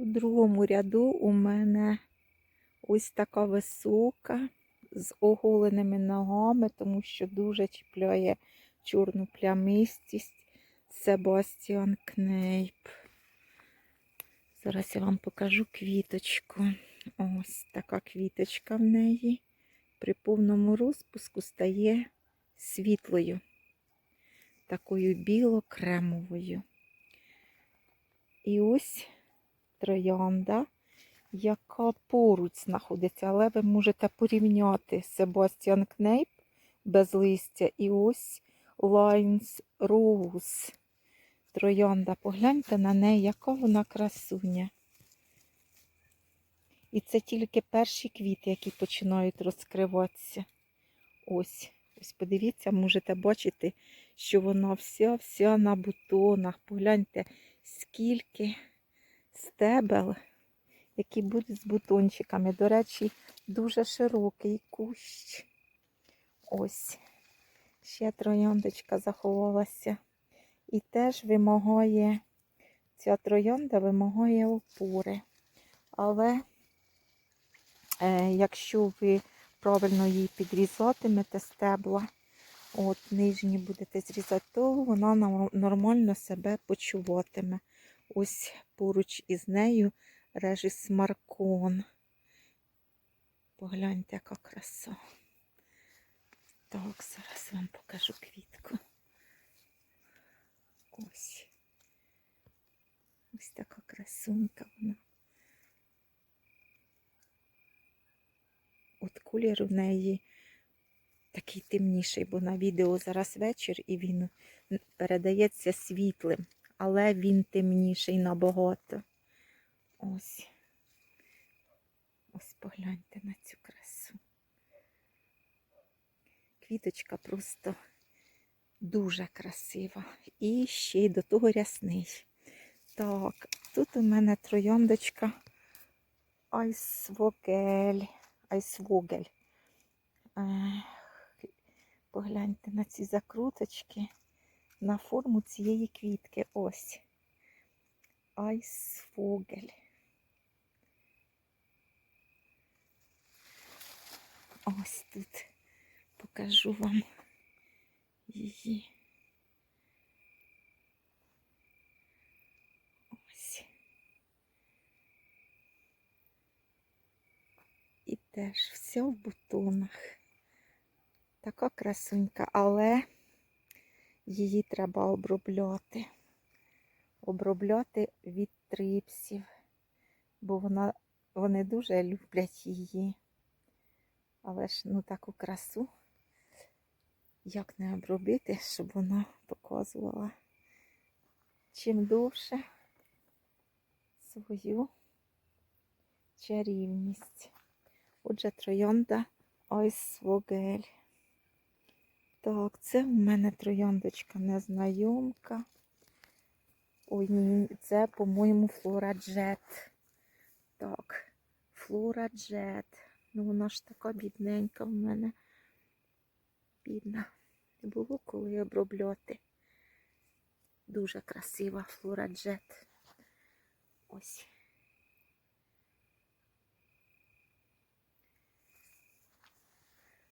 У другому ряду у мене ось така висока з оголеними ногами, тому що дуже чіпляє чорну плямистість. Себастьян Кнейп. Зараз я вам покажу квіточку. Ось така квіточка в неї. При повному розпуску стає світлою, такою біло-кремовою. І ось троянда, яка поруч знаходиться, але ви можете порівняти Себастьян Кнейп без листя і ось Lines Rose. Троянда. Погляньте на неї, яка вона красуня. І це тільки перші квіти, які починають розкриватися. Ось, ось подивіться, можете бачити, що вона вся-вся на бутонах. Погляньте, скільки стебел, які будуть з бутончиками. До речі, дуже широкий кущ. Ось. Ще трояндочка заховалася. І теж вимагає, ця троянда вимагає опори. Але е, якщо ви правильно її підрізатимете стебла, от нижні будете зрізати, то вона нормально себе почуватиме. Ось поруч із нею режис Маркон. Погляньте, яка краса. Так, зараз вам покажу квітку. Ось. Ось така красунька вона. От колір в неї такий темніший, бо на відео зараз вечір і він передається світлим, але він темніший набагато. Ось. Ось погляньте на цю красу. Квіточка просто дуже красива. І ще й до того рясний. Так, тут у мене трояндочка Айсвогель. Айсвогель. Погляньте на ці закруточки, на форму цієї квітки. Ось. Айсвогель. Ось тут покажу вам її. Ось. І теж все в бутонах. Така красунька, але її треба обробляти. Обробляти від трипсів, бо вона, вони дуже люблять її. Але ж ну таку красу, як не обробити, щоб вона показувала чим довше свою чарівність. Отже, троянда Айсвогель. Так, це у мене трояндочка незнайомка. Ой, ні, це, по-моєму, Флора Джет. Так, Флора Джет. Ну, вона ж така бідненька в мене. Бідна. Не було коли обробляти. Дуже красива Флора Джет. Ось.